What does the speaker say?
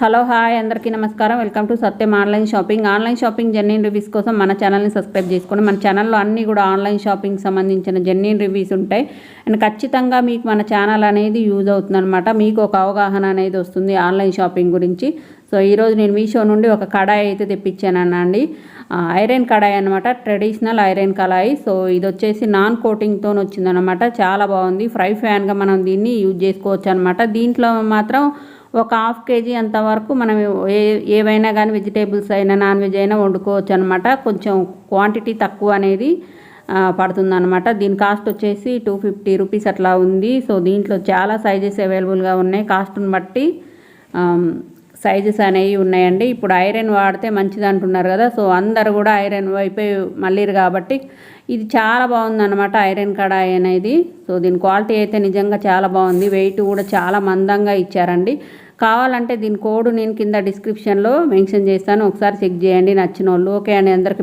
Hello hi అందరికీ నమస్కారం. Welcome to Satyam online shopping. Online shopping genuine reviews కోసం మన ఛానల్ని సబ్స్క్రైబ్ చేసుకోండి. మన ఛానల్లో అన్నీ కూడా ఆన్లైన్ షాపింగ్ సంబంధించిన జెన్యున్ రివ్యూస్ ఉంటాయి. అండ్ ఖచ్చితంగా మీకు మన ఛానల్ అనేది యూజ్ అవుతుందన్నమాట. మీకు ఒక అవగాహన అనేది వస్తుంది ఆన్లైన్ షాపింగ్ గురించి. సో ఈరోజు నేను మీషో నుండి ఒక కడాయి అయితే తెప్పించానండి ఐరన్ కడాయి అనమాట ట్రెడిషనల్ ఐరన్ కడాయి సో ఇది వచ్చేసి నాన్ కోటింగ్తో వచ్చిందనమాట చాలా బాగుంది. ఫ్రై ఫ్యాన్గా మనం దీన్ని యూజ్ చేసుకోవచ్చు అనమాట దీంట్లో మాత్రం ఒక హాఫ్ కేజీ అంతవరకు మనం ఏ ఏవైనా కానీ వెజిటేబుల్స్ అయినా నాన్ వెజ్ అయినా వండుకోవచ్చు అనమాట కొంచెం క్వాంటిటీ తక్కువ అనేది పడుతుందనమాట దీని కాస్ట్ వచ్చేసి టూ ఫిఫ్టీ రూపీస్ అట్లా ఉంది. సో దీంట్లో చాలా సైజెస్ అవైలబుల్గా ఉన్నాయి. కాస్ట్ని బట్టి సైజెస్ అనేవి ఉన్నాయండి. ఇప్పుడు ఐరన్ వాడితే మంచిది అంటున్నారు కదా. సో అందరు కూడా ఐరన్ వైపే మళ్ళీరు కాబట్టి ఇది చాలా బాగుంది అనమాట ఐరన్ కడాయి అనేది. సో దీని క్వాలిటీ అయితే నిజంగా చాలా బాగుంది. వెయిట్ కూడా చాలా మందంగా ఇచ్చారండి. కావాలంటే దీని కోడ్ నేను కింద డిస్క్రిప్షన్లో మెన్షన్ చేస్తాను. ఒకసారి చెక్ చేయండి నచ్చిన వాళ్ళు ఓకే అండి అందరికీ